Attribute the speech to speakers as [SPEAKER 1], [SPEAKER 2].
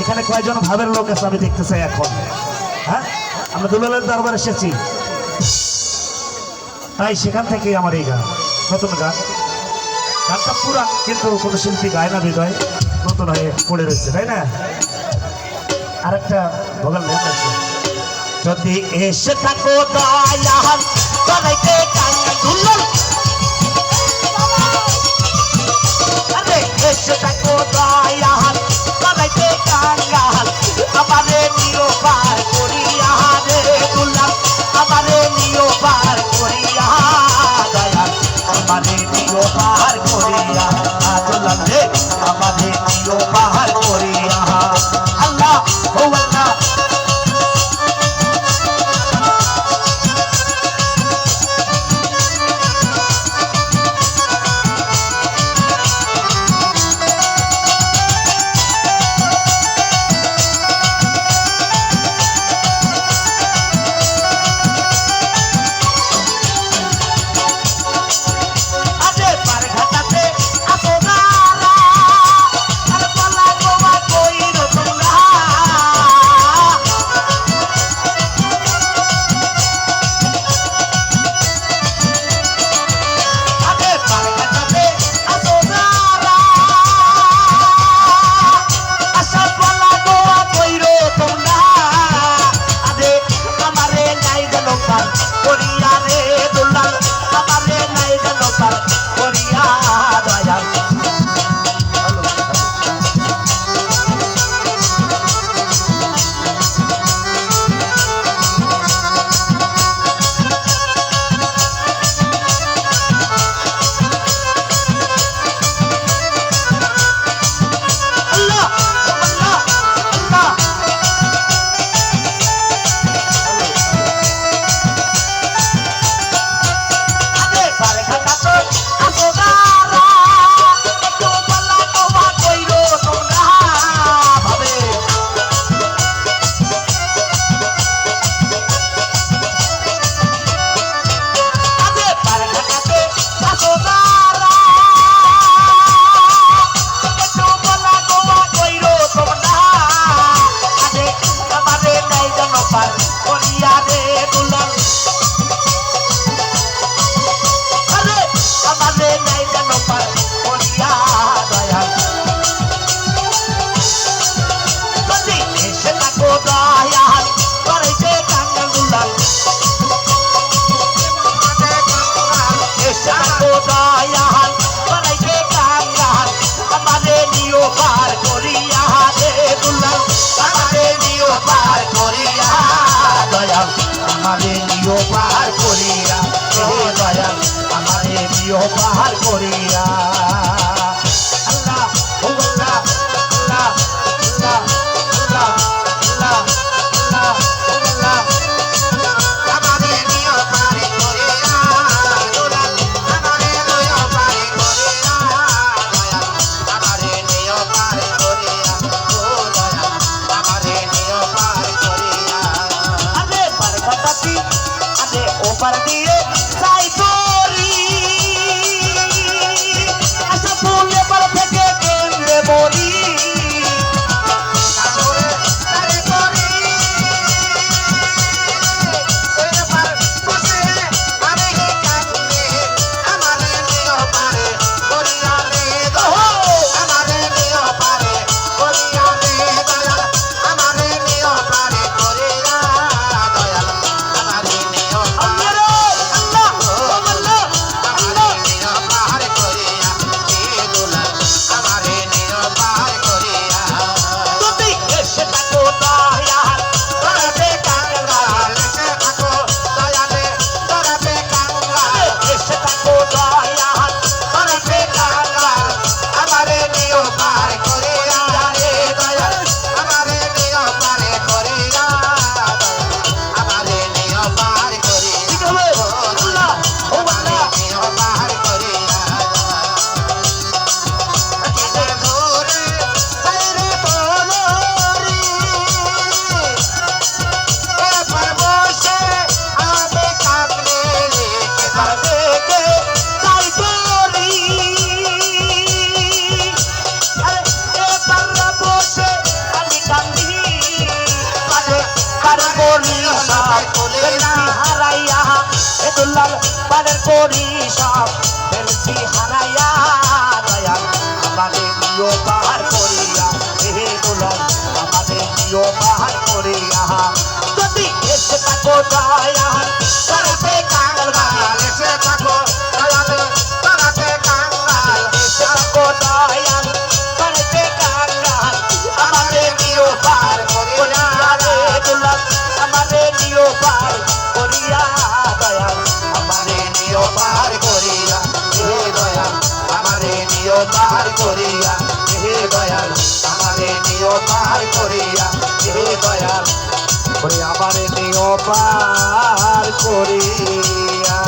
[SPEAKER 1] এখানে কয়জন ভাবের লোক আছে আমি দেখতে চাই এখন। হ্যাঁ? আমরা দুলালের দরবার এসেছি। তাই সেখান থেকে আমার এই গান। নতুন গান। গানটা পুরা কিন্তু কোনো শিল্পী গায় না বিদয় নতুন হয়ে পড়ে রয়েছে, তাই না? আরেকটা ভোগাল যদি এসে থাকো দয়া পাহাড় করিয়া আমাদের বিহ পাহাড় করিয়া। পার দিয়ে যাই তোরি আশা ফুলে পার থেকে কেন্দ্রে মরি পার করি সব ফেলছি হারাইয়া এ দুলাল পারের করি সব ফেলছি হারাইয়া, দয়াল আমাদের নিয় পার হে পার যদি এসে থাকো দয়াল করিয়া হে দয়াল আমারে নিয় পার করিয়া হে দয়াল আমারে নিয় পার করিয়া।